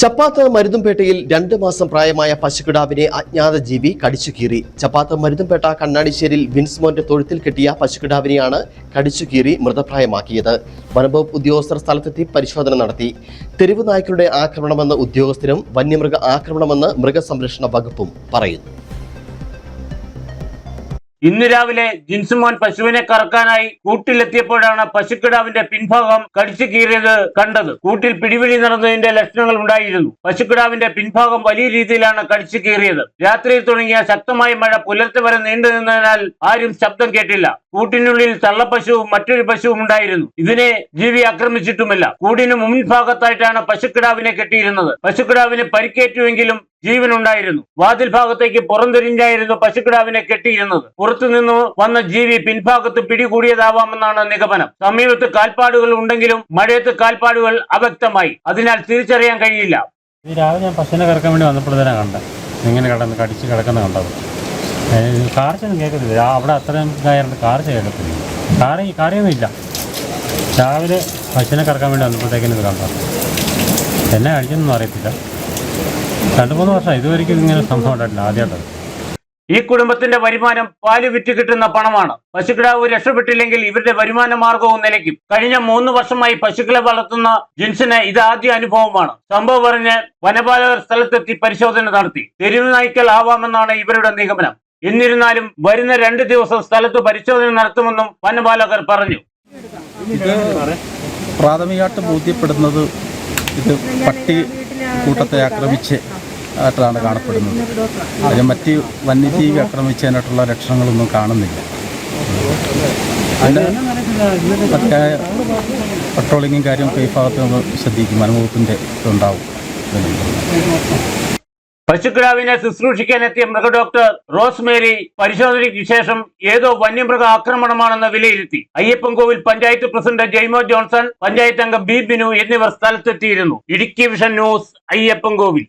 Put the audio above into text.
ചപ്പാത്ത് മരുതുംപേട്ടയിൽ രണ്ട് മാസം പ്രായമായ പശുക്കിടാവിനെ അജ്ഞാത ജീവി കടിച്ചു കീറി. ചപ്പാത്ത മരുതുംപേട്ട കണ്ണാടിശ്ശേരിൽ വിൻസ്മോന്റെ തൊഴുത്തിൽ കെട്ടിയ പശുക്കിടാവിനെയാണ് കടിച്ചു കീറി മൃതപ്രായമാക്കിയത്. വനംവകുപ്പ് ഉദ്യോഗസ്ഥർ സ്ഥലത്തെത്തി പരിശോധന നടത്തി. തെരുവ് നായ്ക്കളുടെ ആക്രമണമെന്ന് ഉദ്യോഗസ്ഥരും വന്യമൃഗ ആക്രമണമെന്ന് മൃഗസംരക്ഷണ വകുപ്പും പറയുന്നു. ഇന്ന് രാവിലെ ജിൻസുമോൻ പശുവിനെ കറക്കാനായി കൂട്ടിലെത്തിയപ്പോഴാണ് പശുക്കിടാവിന്റെ പിൻഭാഗം കടിച്ചു കീറിയത് കണ്ടത്. കൂട്ടിൽ പിടിപിടി നടന്നതിന്റെ ലക്ഷണങ്ങൾ ഉണ്ടായിരുന്നു. പശുക്കിടാവിന്റെ പിൻഭാഗം വലിയ രീതിയിലാണ് കടിച്ചു കീറിയത്. രാത്രിയിൽ തുടങ്ങിയ ശക്തമായ മഴ പുലർച്ചെ വരെ നീണ്ടു നിന്നതിനാൽ ആരും ശബ്ദം കേട്ടില്ല. കൂട്ടിനുള്ളിൽ തള്ളപ്പശുവും മറ്റൊരു പശുവും ഉണ്ടായിരുന്നു. ഇതിനെ ജീവി ആക്രമിച്ചിട്ടുമില്ല. കൂടിന് മുൻഭാഗത്തായിട്ടാണ് പശുക്കിടാവിനെ കെട്ടിയിരുന്നത്. പശുക്കിടാവിന് പരിക്കേറ്റുവെങ്കിലും ജീവനുണ്ടായിരുന്നു. വാതിൽ ഭാഗത്തേക്ക് പുറംതിരിഞ്ഞായിരുന്നു പശുക്കിടാവിനെ കെട്ടിയിരുന്നത്. പുറത്തുനിന്ന് വന്ന ജീവി പിൻഭാഗത്ത് പിടികൂടിയതാവാമെന്നാണ് നിഗമനം. സമീപത്ത് കാൽപ്പാടുകൾ ഉണ്ടെങ്കിലും മഴയത്ത് കാൽപ്പാടുകൾ അവ്യക്തമായി. അതിനാൽ തിരിച്ചറിയാൻ കഴിയില്ല. രാവിലെ ഞാൻ പശുവിനെ കിടക്കാൻ വേണ്ടി വന്നപ്പോഴത്തേനാണ് കണ്ടത്. ഇങ്ങനെ കടന്ന് കടിച്ച് കിടക്കുന്ന കണ്ടത്. കാർച്ചൊന്നും കേൾക്കത്തില്ല. അവിടെ അത്രയും ഇതായിരുന്നു കാർച്ച കേൾക്കത്തില്ല. കാറി കാറിയൊന്നും ഇല്ല രാവിലെ പശുവിനെ കറക്കാൻ വേണ്ടി വന്നപ്പോഴത്തേക്കിനും ഇത് കണ്ടു എന്നെ കഴിച്ചൊന്നും അറിയത്തില്ല. രണ്ട് മൂന്ന് വർഷം ഇതുവരെയ്ക്കും ഇങ്ങനെ സംഭവം ഉണ്ടായിട്ടില്ല ആദ്യമായിട്ടത് ഈ കുടുംബത്തിന്റെ വരുമാനം പാൽ വിറ്റ് കിട്ടുന്ന പണമാണ്. പശുക്കിടാവ് രക്ഷപ്പെട്ടില്ലെങ്കിൽ ഇവരുടെ വരുമാന മാർഗവും നിലയ്ക്കും. കഴിഞ്ഞ മൂന്ന് വർഷമായി പശുക്കളെ വളർത്തുന്ന ജിൻസിന് ഇത് ആദ്യ അനുഭവമാണ്. സംഭവം പറഞ്ഞ് വനപാലകർ സ്ഥലത്തെത്തി പരിശോധന നടത്തി. തെരുവ് നയിക്കൽ ആവാമെന്നാണ് ഇവരുടെ നിഗമനം. എന്നിരുന്നാലും വരുന്ന രണ്ട് ദിവസം സ്ഥലത്ത് പരിശോധന നടത്തുമെന്നും വനപാലകർ പറഞ്ഞു. പ്രാഥമികമായിട്ട് ബോധ്യപ്പെടുന്നത് ഇത് പട്ടി കൂട്ടത്തെ ആക്രമിച്ച് ആയിട്ടാണ് കാണപ്പെടുന്നത്. അതിന് മറ്റ് വന്യജീവി ആക്രമിച്ചതിനായിട്ടുള്ള ലക്ഷണങ്ങളൊന്നും കാണുന്നില്ല. അതിന്റെ മറ്റേ പട്രോളിങ്ങും കാര്യമൊക്കെ ഈ ഭാഗത്ത് നമ്മൾ ശ്രദ്ധിക്കും. വനംവകുപ്പിന്റെ ഇതുണ്ടാവും. പശുക്കിടാവിനെ ശുശ്രൂഷിക്കാൻ എത്തിയ മൃഗഡോക്ടർ റോസ്മേരി പരിശോധനയ്ക്ക് ശേഷം ഏതോ വന്യമൃഗ ആക്രമണമാണെന്ന് വിലയിരുത്തി. അയ്യപ്പൻകോവിൽ പഞ്ചായത്ത് പ്രസിഡന്റ് ജെയ്മോ ജോൺസൺ പഞ്ചായത്ത് അംഗം ബി ബിനു എന്നിവർ സ്ഥലത്തെത്തിയിരുന്നു. Idukki vision news Ayyappankovil